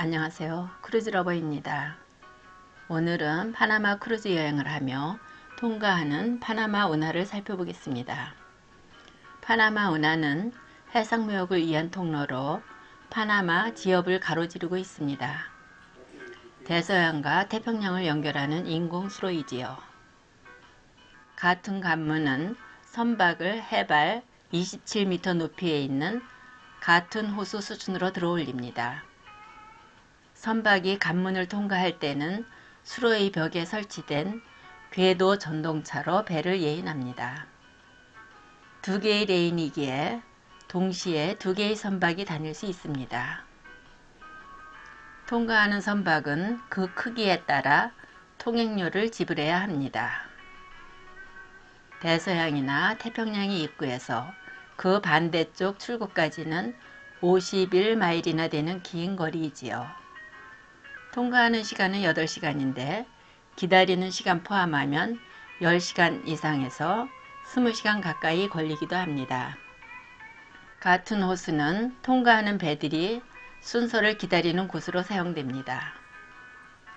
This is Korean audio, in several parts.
안녕하세요. 크루즈 러버입니다. 오늘은 파나마 크루즈 여행을 하며 통과하는 파나마 운하를 살펴보겠습니다. 파나마 운하는 해상무역을 위한 통로로 파나마 지역을 가로지르고 있습니다. 대서양과 태평양을 연결하는 인공 수로이지요. 같은 관문은 선박을 해발 27m 높이에 있는 같은 호수 수준으로 들어올립니다. 선박이 관문을 통과할 때는 수로의 벽에 설치된 궤도 전동차로 배를 예인합니다. 두 개의 레인이기에 동시에 두 개의 선박이 다닐 수 있습니다. 통과하는 선박은 그 크기에 따라 통행료를 지불해야 합니다. 대서양이나 태평양의 입구에서 그 반대쪽 출구까지는 51마일이나 되는 긴 거리이지요. 통과하는 시간은 8시간인데 기다리는 시간 포함하면 10시간 이상에서 20시간 가까이 걸리기도 합니다. 같은 호수는 통과하는 배들이 순서를 기다리는 곳으로 사용됩니다.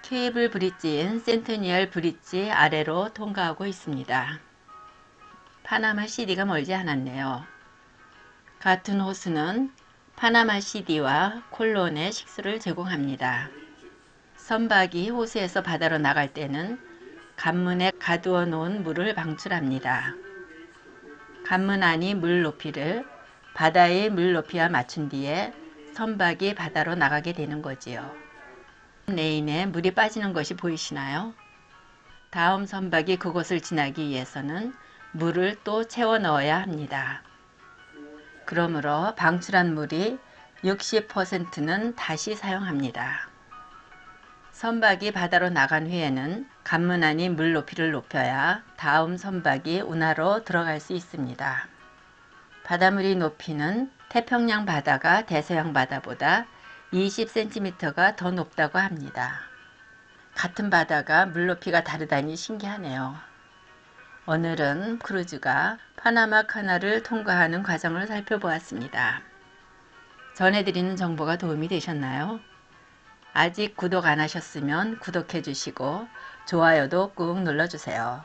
케이블 브릿지인 센트니얼 브릿지 아래로 통과하고 있습니다. 파나마 시디가 멀지 않았네요. 같은 호수는 파나마 시디와 콜론에 식수를 제공합니다. 선박이 호수에서 바다로 나갈 때는 간문에 가두어 놓은 물을 방출합니다. 간문 안이 물 높이를 바다의 물 높이와 맞춘 뒤에 선박이 바다로 나가게 되는 거지요. 레인에 물이 빠지는 것이 보이시나요? 다음 선박이 그곳을 지나기 위해서는 물을 또 채워 넣어야 합니다. 그러므로 방출한 물이 60%는 다시 사용합니다. 선박이 바다로 나간 후에는 간문 안이 물 높이를 높여야 다음 선박이 운하로 들어갈 수 있습니다. 바닷물이 높이는 태평양 바다가 대서양 바다보다 20cm가 더 높다고 합니다. 같은 바다가 물 높이가 다르다니 신기하네요. 오늘은 크루즈가 파나마 카나를 통과하는 과정을 살펴보았습니다. 전해드리는 정보가 도움이 되셨나요? 아직 구독 안 하셨으면 구독해 주시고 좋아요도 꾹 눌러주세요.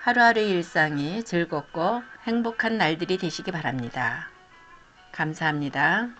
하루하루의 일상이 즐겁고 행복한 날들이 되시기 바랍니다. 감사합니다.